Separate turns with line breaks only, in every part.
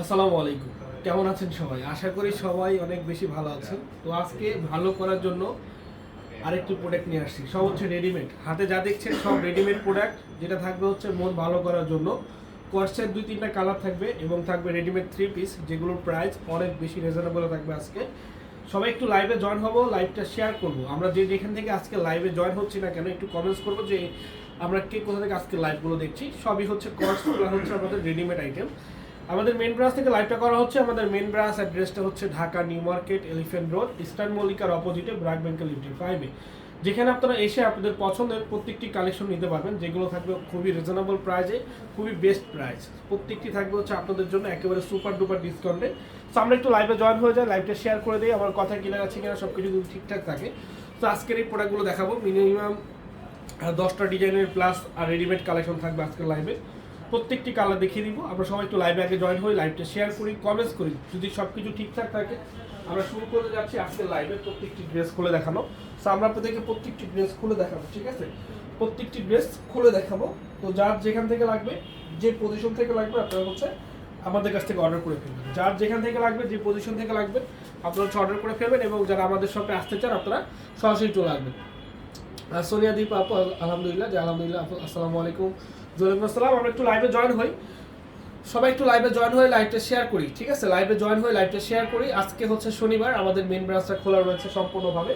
আসসালামু আলাইকুম। কেমন আছেন সবাই? আশা করি সবাই অনেক বেশি ভালো আছেন। তো আজকে ভালো করার জন্য আরেকটি প্রোডাক্ট নিয়ে আসছি। সব হচ্ছে রেডিমেড হাতে যা দেখছেন সব রেডিমেড প্রোডাক্ট যেটা থাকবে হচ্ছে মন ভালো করার জন্য। কোর্সের দুই তিনটা কালার থাকবে এবং থাকবে রেডিমেড থ্রি পিস যেগুলোর প্রাইস অনেক বেশি রিজনেবল থাকবে আজকে। সবাই একটু লাইভে জয়েন হব লাইভটা শেয়ার করব। আমরা যে যেখান থেকে আজকে লাইভে জয়েন হচ্ছি না কেন, একটু কমেন্টস করব যে আমরা কে কোথা থেকে আজকে লাইভগুলো দেখছি। সবই হচ্ছে কোর্স হচ্ছে আমাদের রেডিমেড আইটেম আমাদের মেন ব্রাঞ্চ থেকে লাইভটা করা হচ্ছে। আমাদের মেন ব্রাঞ্চ অ্যাড্রেসটা হচ্ছে Dhaka new market elephant road eastern মল্লিকার অপোজিটে ব্র্যাক ব্যাংকের লিফটি ফাইভে যেখানে আপনারা এসে আপনাদের পছন্দের প্রত্যেকটি কালেকশন নিতে পারবেন। যেগুলো থাকবে খুবই রিজনেবল প্রাইসে খুবই বেস্ট প্রাইস প্রত্যেকটি থাকবে হচ্ছে আপনাদের জন্য একেবারে সুপার ডুপার ডিসকাউন্টে তো আমরা একটু লাইভে জয়েন হয়ে যাই লাইভটা শেয়ার করে দিই। আমার কথা ক্লিয়ার আছে কিনা সব কিছু যদি ঠিকঠাক থাকে। তো আজকের এই প্রোডাক্টগুলো দেখাবো। মিনিমাম দশটা ডিজাইনের প্লাস আর রেডিমেড কালেকশন থাকবে আজকের লাইভে প্রত্যেকটি কালার দেখিয়ে দিব। আমরা সবাই একটু লাইভে আগে জয়েন হই লাইভটা শেয়ার করি কমেন্টস করি। যদি সব কিছু ঠিকঠাক থাকে, আমরা শুরু করে যাচ্ছি আজকে লাইভে প্রত্যেকটি ড্রেস খুলে দেখানো। সো আমরা আপনাদেরকে প্রত্যেকটি ড্রেস খুলে দেখাবো, ঠিক আছে? প্রত্যেকটি ড্রেস খুলে দেখাবো। তো যার যেখান থেকে লাগবে, যে পজিশন থেকে লাগবে, আপনারা হচ্ছে আমাদের কাছ থেকে অর্ডার করে ফেলবেন। যার যেখান থেকে লাগবে, যে পজিশন থেকে লাগবে, আপনারা হচ্ছে অর্ডার করে ফেলবেন এবং যারা আমাদের শপে আসতে চান, আপনারা সরাসরি চলে আসবেন। সোনিয়া দীপ আপু, আলহামদুলিল্লাহ যে আলহামদুলিল্লাহ আসসালামু আলাইকুম। ওয়ালাইকুম আসসালাম আমরা একটু লাইভে জয়েন হই। সবাই একটু লাইভে জয়েন হয়ে লাইভটা শেয়ার করি, ঠিক আছে? লাইভে জয়েন হয়ে লাইভটা শেয়ার করি। আজকে হচ্ছে শনিবার, আমাদের মেন ব্রাঞ্চটা খোলা রয়েছে সম্পূর্ণভাবে।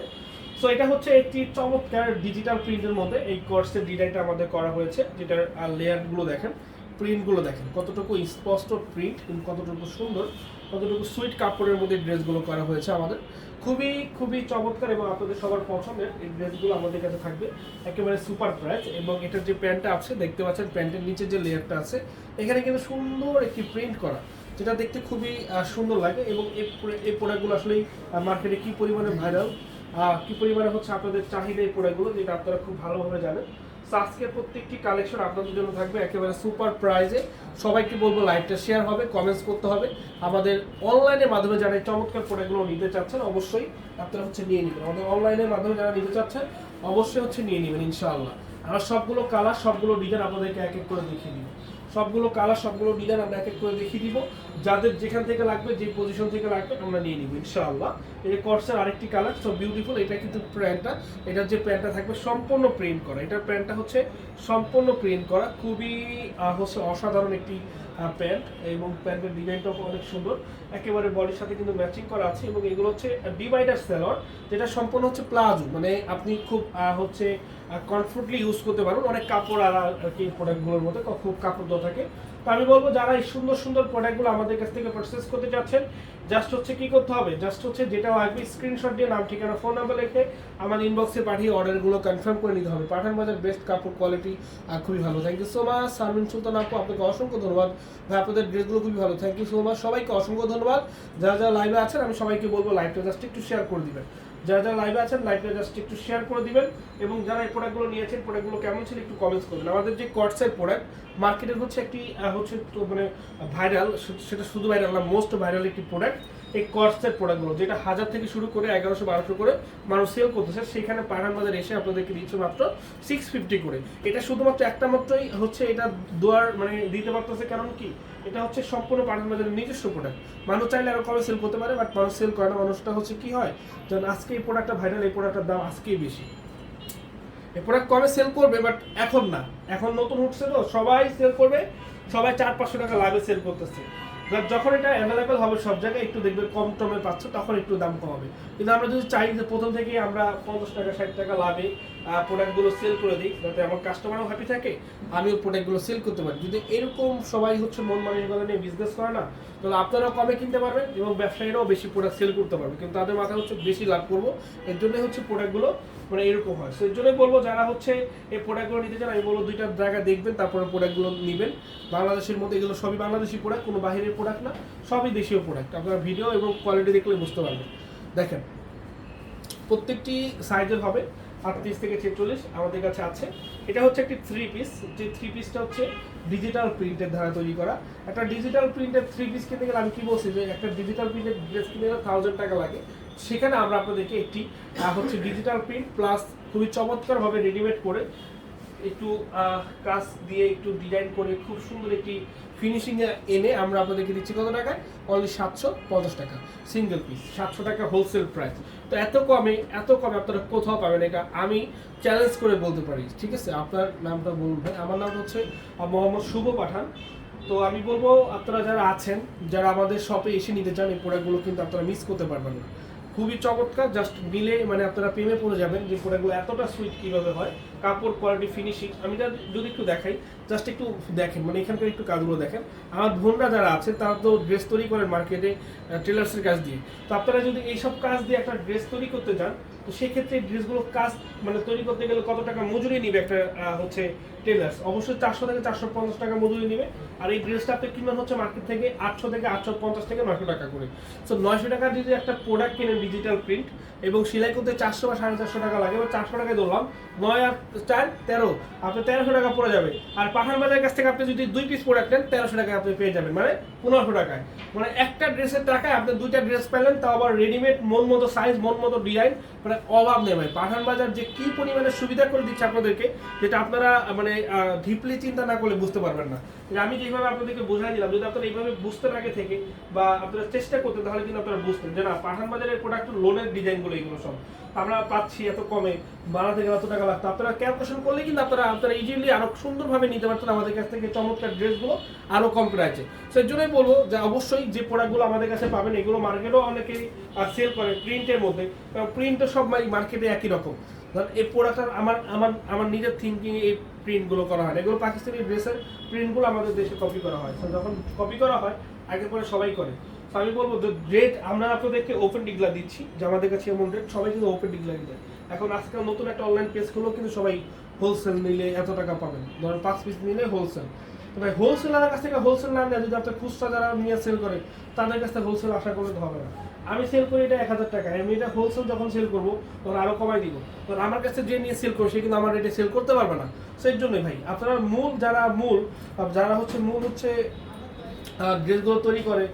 সো এটা হচ্ছে একটি চমৎকার ডিজিটাল প্রিন্টের মধ্যে এই কোর্সের ডিজাইনটা আমাদের করা হয়েছে, যেটার লেয়ারগুলো দেখেন। প্রিন্টগুলো দেখেন, কতটুকু স্পষ্ট প্রিন্ট এবং কতটুকু সুন্দর, কতটুকু সুইট কাপড়ের মধ্যে ড্রেসগুলো করা হয়েছে আমাদের। খুবই খুবই চমৎকার এবং আপনাদের সবার পছন্দের এই ড্রেসগুলো আমাদের কাছে থাকবে একেবারে সুপার প্রাইস এবং এটার যে প্যান্টটা আছে, দেখতে পাচ্ছেন প্যান্টের নিচে যে লেয়ারটা আছে, এখানে কিন্তু সুন্দর একটি প্রিন্ট করা, যেটা দেখতে খুবই সুন্দর লাগে এবং এই প্রোডাক্টগুলো আসলেই মার্কেটে কি পরিমাণে ভাইরাল কি পরিমাণে হচ্ছে আপনাদের চাহিদা এই প্রোডাক্টগুলো যেটা আপনারা খুব ভালোভাবে জানেন। আজকের প্রত্যেকটি কালেকশন আপনাদের জন্য থাকবে, একেবারে সুপার প্রাইজে সবাইকে বলব লাইভটা শেয়ার হবে কমেন্টস করতে হবে। আমাদের অনলাইনের মাধ্যমে যারা চমৎকার প্রোডাক্টগুলো নিতে চাচ্ছেন, অবশ্যই আপনারা হচ্ছে নিয়ে নেবেন। আমাদের অনলাইনের মাধ্যমে যারা নিতে চাচ্ছেন, অবশ্যই হচ্ছে নিয়ে নেবেন, ইনশাআল্লাহ। আর সবগুলো কালার সবগুলো ডিজাইন আপনাদেরকে এক এক করে দেখিয়ে দিব। সবগুলো কালার সবগুলো ডিজাইন আমরা এক এক করে দেখিয়ে দিব। যাদের যেখান থেকে লাগবে, যে পজিশন থেকে লাগবে, আমরা নিয়ে নিব, ইনশাআল্লাহ। যে কর্সের আরেকটি কালার সো বিউটিফুল এটা কিন্তু প্যান্টটা। এটার যে প্যান্টটা থাকবে, সম্পূর্ণ প্রিন্ট করা। এটার প্যান্টটা হচ্ছে সম্পূর্ণ প্রিন্ট করা। খুবই হচ্ছে অসাধারণ একটি প্যান্ট এবং প্যান্টের ডিজাইনটাও অনেক সুন্দর। একেবারে বডির সাথে কিন্তু ম্যাচিং করা আছে এবং এগুলো হচ্ছে ডিভাইডার সেলর যেটা সম্পূর্ণ হচ্ছে প্লাজো। মানে আপনি খুব হচ্ছে কমফোর্টলি ইউজ করতে পারবেন। অনেক কাপড় আর আর কি প্রোডাক্টগুলোর মধ্যে খুব কাপড় দেওয়া থাকে। তো আমি বলব যারা এই সুন্দর সুন্দর প্রোডাক্টগুলো আমাদের কাছ থেকে পারচেস করতে চাচ্ছেন জাস্ট হচ্ছে কি করতে হবে? জাস্ট হচ্ছে যেটা লাগবে স্ক্রিনশট দিয়ে নাম, ঠিকানা ফোন নাম্বার লিখে আমার ইনবক্সে পাঠিয়ে অর্ডারগুলো কনফার্ম করে নিতে হবে। পাঠান বাজার বেস্ট কাপড় কোয়ালিটি আর খুবই ভালো। Thank you so much Sharmin Sultan আপু, আপনাকে অসংখ্য ধন্যবাদ। ভাই, আপনাদের ড্রেসগুলো খুবই ভালো। থ্যাংক ইউ সো মাচ সবাইকে অসংখ্য ধন্যবাদ। যারা যারা লাইভে আছেন, আমি সবাইকে বলব লাইভটা জাস্ট একটু শেয়ার করে দিবেন। যারা যারা লাইভে আছেন লাইভটা জাস্ট একটু শেয়ার করে দিবেন এবং যারা এই প্রোডাক্টগুলো নিয়েছেন প্রোডাক্টগুলো কেমন ছিল একটু কমেন্টস করবেন। আমাদের যে কটসের প্রোডাক্ট মার্কেটের হচ্ছে একটি হচ্ছে মানে ভাইরাল সেটা শুধু ভাইরাল না মোস্ট ভাইরাল একটি প্রোডাক্ট এই কটসের প্রোডাক্টগুলো যেটা হাজার থেকে শুরু করে এগারোশো, বারোশো করে মানুষ সেল করতেছে, সেখানে পাঠান বাজার এসে আপনাদেরকে দিচ্ছে মাত্র সিক্স ফিফটি করে। এটা শুধুমাত্র একটা মাত্রই হচ্ছে এটা দোয়ার মানে দিতে পারতেছে, কারণ কি? এটা হচ্ছে সম্পূর্ণ পাঠান বাজারের নিজস্ব প্রোডাক্ট মানুষ চাইলে আরও কবে সেল করতে পারে বাট মানুষ সেল করে মানুষটা হচ্ছে কি হয়? যেন আজকে এই প্রোডাক্টটা ভাইরাল এই প্রোডাক্টের দাম আজকেই বেশি। এই প্রোডাক্ট কমে সেল করবে বাট এখন না। এখন নতুন উঠছে তো, সবাই সেল করবে, সবাই চার, পাঁচশো টাকা লাভে সেল করতেছে। যখন এটা অ্যাভেলেবেল হবে সব জায়গায় একটু দেখবে, কম টমে পাচ্ছ, তখন একটু দাম কমাবে। কিন্তু আমরা যদি চাই যে প্রথম থেকেই আমরা পঞ্চাশ টাকা, ষাট টাকা লাভে প্রোডাক্টগুলো সেল করে দিই, যাতে আমার কাস্টমারও হ্যাপি থাকে, আমিও প্রোডাক্টগুলো সেল করতে পারি। যদি এরকম সবাই হচ্ছে মন মানসিকতা নিয়ে বিজনেস করে না তাহলে আপনারাও কমে কিনতে পারবেন এবং ব্যবসায়ীরাও বেশি প্রোডাক্ট সেল করতে পারবে। কিন্তু তাদের মাথায় হচ্ছে বেশি লাভ করব। এর জন্যই হচ্ছে প্রোডাক্টগুলো মানে এরকম হয়। সেই জন্যই বলব যারা হচ্ছে এই প্রোডাক্টগুলো নিতে চান, আমি বলব দুইটা জায়গা দেখবেন, তারপরে প্রোডাক্টগুলো নেবেন। বাংলাদেশের মধ্যে এগুলো সবই বাংলাদেশি প্রোডাক্ট কোনো বাহিরের প্রোডাক্ট না, সবই দেশীয় প্রোডাক্ট আপনারা ভিডিও এবং কোয়ালিটি দেখলে বুঝতে পারবেন। দেখেন, প্রত্যেকটি সাইজের হবে। আটত্রিশ থেকে ছেচল্লিশ আমাদের কাছে আছে। এটা হচ্ছে একটি থ্রি পিস যে থ্রি পিসটা হচ্ছে ডিজিটাল প্রিন্টের দ্বারা তৈরি করা। একটা ডিজিটাল প্রিন্টের থ্রি পিস কিনতে গেলে আমি কি বলছি যে একটা ডিজিটাল প্রিন্টের ড্রেস কিনতে গেলে থাউজেন্ড টাকা লাগে। সেখানে আমরা আপনাদেরকে একটি হচ্ছে ডিজিটাল প্রিন্ট প্লাস খুবই চমৎকারভাবে রেডিমেড করে একটু কাজ দিয়ে একটু ডিজাইন করে খুব সুন্দর একটি ফিনিশিং এনে আমরা আপনাদেরকে দিচ্ছি কত টাকায়? অনলি সাতশো পঞ্চাশ টাকা। সিঙ্গেল পিস সাতশো টাকা হোলসেল প্রাইস তো এত কমে এত কমে আপনারা কোথাও পাবেন এটা আমি চ্যালেঞ্জ করে বলতে পারি, ঠিক আছে? আপনার নামটা বলুন ভাই। আমার নাম হচ্ছে মোহাম্মদ শুভ পাঠান। তো আমি বলব, আপনারা যারা আছেন, যারা আমাদের শপে এসে নিতে চান, এই প্রোডাক্টগুলো কিন্তু আপনারা মিস করতে পারবেন না। খুবই চমৎকার জাস্ট মিলে মানে আপনারা প্রেমে পড়ে যাবেন যে প্রোডাক্টগুলো এতটা সুইট কীভাবে হয়। কাপড় কোয়ালিটি ফিনিশিং আমি যা- যদি একটু দেখাই জাস্ট একটু দেখেন মানে এখানকার একটু কাজগুলো দেখেন। আমার বোনরা যারা আছে, তারা তো ড্রেস তৈরি করেন মার্কেটে টেলার্সের কাজ দিয়ে। তো আপনারা যদি এইসব কাজ দিয়ে একটা ড্রেস তৈরি করতে চান তো সেক্ষেত্রে ড্রেসগুলো কাজ মানে তৈরি করতে গেলে কত টাকা মজুরি নিবে একটা হচ্ছে টেলার্স অবশ্যই চারশো থেকে চারশো পঞ্চাশ টাকা মজুরি নিবে। আর এই ড্রেসটা আপনি কিনবেন হচ্ছে মার্কেট থেকে আটশো থেকে আটশো পঞ্চাশ থেকে নয়শো টাকা করে। সো নয়শো টাকার যদি একটা প্রোডাক্ট কিনেন ডিজিটাল প্রিন্ট এবং সেলাই করতে চারশো বা সাড়ে চারশো টাকা লাগে। বা চারশো টাকায় ধরলাম, নয় আর চার, তেরো। আপনি তেরোশো টাকা পড়ে যাবে। আর পাঠান বাজারের কাছ থেকে আপনি যদি দুই পিস প্রোডাক্ট নেন, তেরোশো টাকায় আপনি পেয়ে যাবেন। মানে পনেরোশো টাকায়। মানে একটা ড্রেসের টাকায় আপনি দুইটা ড্রেস পেলেন, তাও আবার রেডিমেড মন মতো সাইজ মন মতো ডিজাইন মানে অভাব নেই ভাই। পাঠান বাজার যে কি পরিমাণে সুবিধা করে দিচ্ছে আপনাদেরকে, যেটা আপনারা মানে ডিপলি চিন্তা না করলে বুঝতে পারবেন না। আমি যেভাবে আপনাদেরকে বোঝাই দিলাম, যদি আপনারা এইভাবে বুঝতে আগে থেকে বা আপনারা চেষ্টা করতেন, তাহলে কিন্তু আপনারা বুঝতেন যে না, পাঠান বাজারের প্রোডাক্ট লোনের ডিজাইনগুলো এগুলো সব। আমরা পাচ্ছি এত কমে গেলে এত টাকা লাগতো। আপনারা ক্যালকুলেশন করলে কিন্তু আপনারা আপনারা ইজিলি সুন্দরভাবে নিতে পারতেন আমাদের কাছ থেকে চমৎকার ড্রেসগুলো কম জন্যই বলব যে অবশ্যই যে প্রোডাক্টগুলো আমাদের কাছে পাবেন, এগুলো অনেকেই সেল করে প্রিন্টের মধ্যে। প্রিন্ট তো সব মার্কেটে একই রকম। ধর, এই প্রোডাক্টটা আমার আমার আমার নিজের থিঙ্কিং এই প্রিন্টগুলো করা হয় এগুলো পাকিস্তানি ড্রেসের প্রিন্টগুলো আমাদের দেশে কপি করা হয়। যখন কপি করা হয়, আগে পরে সবাই করে। আমি বলব যে রেট আমরা আপনাদেরকে ওপেন ডিগলা দিচ্ছি, যে আমাদের কাছে এমন রেট সবাই কিন্তু ওপেন ডিগলা দেয়। এখন আজকাল নতুন একটা অনলাইন পেজ খুলেও কিন্তু সবাই হোলসেল নিলে এত টাকা পাবেন। ধরেন পাঁচ পিস নিলে হোলসেল ভাই হোলসেলারের কাছ থেকে হোলসেল না নেয়, যদি আপনার খুচরা যারা নিয়ে সেল করে, তাদের কাছ থেকে হোলসেল আশা করলে হবে না। আমি সেল করি এটা এক হাজার টাকা। আমি এটা হোলসেল যখন সেল করব তখন আরও কমাই দিব। তখন আমার কাছে যে নিয়ে সেল করবে, সে কিন্তু আমার রেটে সেল করতে পারবে না। সেই জন্যই ভাই, আপনারা মূল যারা মূল যারা হচ্ছে মূল হচ্ছে ড্রেসগুলো তৈরি করে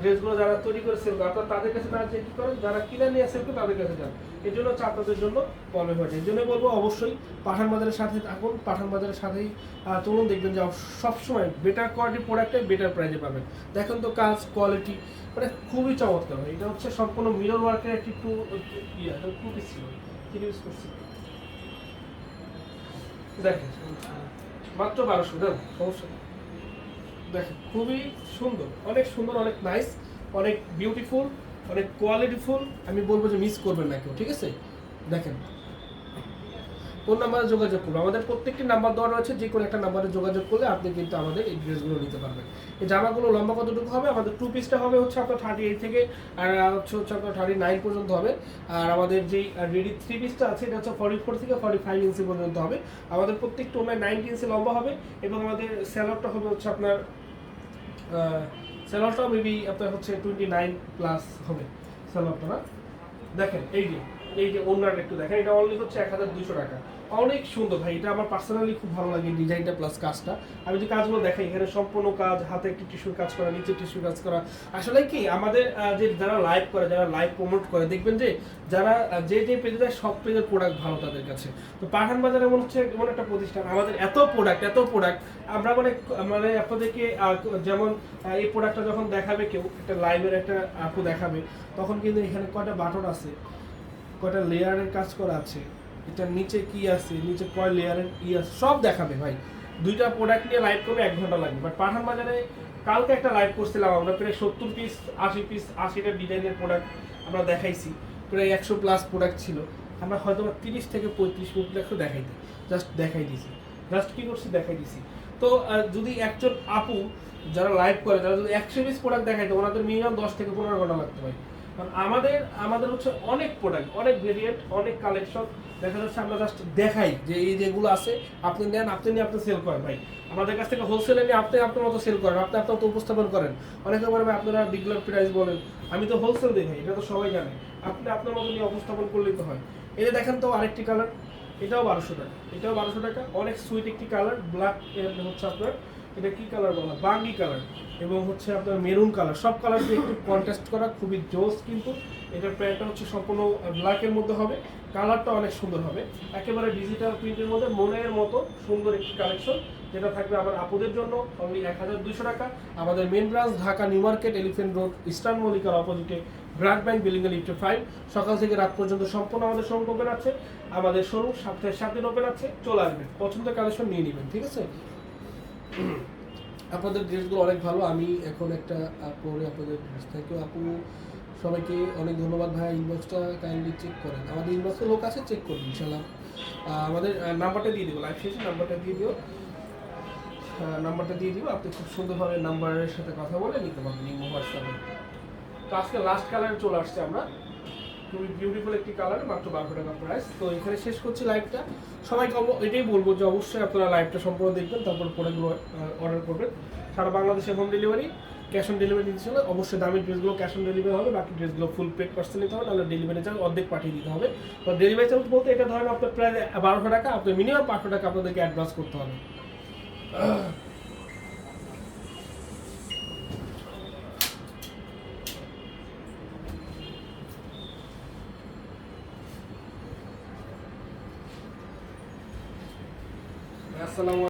ড্রেসগুলো যারা তৈরি করে সেল করে আপনারা তাদের কাছে না যে কি করেন যারা কিনে নিয়ে সেল করে তাদের কাছে যান। এই জন্য হচ্ছে জন্য প্রবলেম হয়েছে। এই জন্য বলব অবশ্যই পাঠান বাজারের সাথে থাকুন, পাঠান বাজারের সাথেই চলুন, দেখবেন যে সবসময় বেটার কোয়ালিটির প্রোডাক্টে বেটার প্রাইজে পাবেন। দেখেন তো কাজ কোয়ালিটি মানে খুবই চমৎকার হয়। এটা হচ্ছে সম্পূর্ণ মিরর ওয়ার্কের একটি টু ইয়ে পিস ছিল। কি ইউজ করছি? দেখেন, মাত্র বারোশো, দেন, সমস্যা দেখেন খুবই সুন্দর। অনেক সুন্দর, অনেক নাইস অনেক বিউটিফুল অনেক কোয়ালিটিফুল আমি বলব যে মিস করবেন না কেউ, ঠিক আছে? দেখেন কোন নাম্বারে যোগাযোগ করব আমাদের প্রত্যেকটি নাম্বার দেওয়া রয়েছে, যে কোনো একটা নাম্বারে যোগাযোগ করলে আপনি কিন্তু আমাদের এই ড্রেসগুলো নিতে পারবেন। এই জামাগুলো লম্বা কতটুকু হবে? আমাদের টু পিসটা হবে হচ্ছে আপনার থার্টি এইট থেকে, আর হচ্ছে হচ্ছে আপনার থার্টি নাইন পর্যন্ত হবে। আর আমাদের যেই রেডি থ্রি পিসটা আছে, এটা হচ্ছে ফর্টি ফোর থেকে ফর্টি ফাইভ ইঞ্চি পর্যন্ত হবে। আমাদের প্রত্যেকটা ওনায় নাইনটি ইঞ্চি লম্বা হবে, এবং আমাদের স্যালোডটা হবে হচ্ছে আপনার স্যালোডটা মেবি আপনার হচ্ছে টোয়েন্টি নাইন প্লাস হবে সেলারটা না? দেখেন, এই যে এই যে ওনার একটু দেখেন, এটা অনলি হচ্ছে এক হাজার দুশো টাকা। অনেক সুন্দর ভাই, এটা আমার পার্সোনালি খুব ভালো লাগে ডিজাইনটা প্লাস কাজটা। আমি যে কাজগুলো দেখাই, এখানে সম্পূর্ণ কাজ, হাতে একটি টিস্যুর কাজ করা, নিচে টিস্যুর কাজ করা। আসলে কি, আমাদের যে যারা লাইভ করে, যারা লাইভ প্রমোট করে, দেখবেন যে যারা যে যে পেজে দেয় সব পেজের প্রোডাক্ট ভালো তাদের কাছে। তো পাঠান বাজার এমন হচ্ছে, এমন একটা প্রতিষ্ঠান, আমাদের এত প্রোডাক্ট এত প্রোডাক্ট আমরা মানে মানে আপনাদেরকে যেমন এই প্রোডাক্টটা যখন দেখাবে কেউ, একটা লাইভের একটা আপু দেখাবে, তখন কিন্তু এখানে কয়টা বাটন আছে, কয়টা লেয়ারের কাজ করা আছে এটার নিচে কি আছে, নিচে কয় লেয়ারের ই আছে, সব দেখাবে ভাই। দুইটা প্রোডাক্ট নিয়ে লাইভ করবে এক ঘণ্টা লাগবে। বাট পাঠান বাজারে কালকে একটা লাইভ করছিলাম আমরা, প্রায় সত্তর পিস আশি পিস আশিটা ডিজাইনের প্রোডাক্ট আমরা দেখাইছি। প্রায় একশো প্লাস প্রোডাক্ট ছিল। আমরা হয়তো তিরিশ থেকে পঁয়ত্রিশ মিনিট দেখাই দিই জাস্ট দেখাই দিছি জাস্ট কি করছি? দেখাই দিছি তো যদি একজন আপু যারা লাইভ করে, যারা যদি একশো পিস প্রোডাক্ট দেখাইতো, ওনাদের মিনিমাম দশ থেকে পনেরো ঘণ্টা লাগতে পারে কারণ আমাদের আমাদের হচ্ছে অনেক প্রোডাক্ট অনেক ভেরিয়েন্ট অনেক কালেকশন দেখা যাচ্ছে আমরা জাস্ট দেখাই যে এই যেগুলো আছে, আপনি নেন, আপনি নিয়ে আপনি সেল করেন ভাই। আমাদের কাছ থেকে হোলসেলে নিয়ে আপনি আপনার মতো সেল করেন, আপনি আপনার মতো উপস্থাপন করেন। অনেকে বলে, ভাই, আপনারা ডিগলার প্রাইস বলেন। আমি তো হোলসেল দিই ভাই এটা তো সবাই জানে। আপনি আপনার মতো নিয়ে উপস্থাপন করলেই তো হয়। এটা দেখেন তো আরেকটি কালার এটাও বারোশো টাকা, এটাও বারোশো টাকা। অনেক সুইট একটি কালার ব্ল্যাক হচ্ছে আপনার এটা কি কালার বলা? বাঙ্গি কালার এবং হচ্ছে আপনার মেরুন কালার সব কালার দিয়ে একটু কন্ট্রাস্ট করা খুবই জোস কিন্তু এটার প্যান্টটা হচ্ছে সম্পূর্ণ ব্ল্যাকের মধ্যে হবে। কালারটা অনেক সুন্দর হবে। একেবারে ডিজিটাল প্রিন্টের মধ্যে মনের মতো সুন্দর একটি কালেকশন যেটা থাকবে আমার আপুদের জন্য অনলি এক হাজার দুশো টাকা। আমাদের main branch Dhaka new market elephant road eastern মল্লিকার অপোজিটে ব্র্যাক ব্যাংক বিল্ডিং এর লিফটে ফাইভ সকাল থেকে রাত পর্যন্ত সম্পূর্ণ আমাদের শোরুম ওপেন আছে। আমাদের শোরুম সপ্তাহে সাত দিন ওপেন আছে। চলে আসবেন। পছন্দের কালেকশন নিয়ে নেবেন, ঠিক আছে? আপনাদের ড্রেসগুলো অনেক ভালো। আমি এখন একটা পরে আপনাদের ড্রেস থ্যাংক আপু, সবাইকে অনেক ধন্যবাদ ভাই। ইনবক্সটা কাইন্ডলি চেক করেন। আমাদের ইনবক্সে লোক আছে চেক করবেন ইনশাল্লাহ আমাদের নাম্বারটা দিয়ে দেবো। লাইভ শেষে নাম্বারটা দিয়ে দিও। নাম্বারটা দিয়ে দিব। আপনি খুব সুন্দরভাবে নাম্বারের সাথে কথা বলে নিতে পারবেন। ইমো তো আজকে লাস্ট কালারে চলে আসছে আমরা। খুবই বিউটিফুল একটি কালার মাত্র বারোশো টাকা প্রাইস তো এখানে শেষ করছি লাইভটা সবাইকে এটাই বলব যে অবশ্যই আপনারা লাইভটা সম্পূর্ণ দেখবেন, তারপর প্রোডাক্টগুলো অর্ডার করবেন। সারা বাংলাদেশে home delivery cash on delivery দিতে হবে অবশ্যই দামি ড্রেসগুলো ক্যাশ অন ডেলিভারি হবে, বাকি ড্রেসগুলো ফুল পেড পার্সেল নিতে হবে, নাহলে ডেলিভারি চার্জ অর্ধেক পাঠিয়ে দিতে হবে। তো ডেলিভারি চার্জ বলতে এটা ধরেন আপনার প্রায় বারোশো টাকা, আপনার মিনিমাম পাঁচশো টাকা আপনাদেরকে অ্যাডভান্স করতে হবে। আসসালামু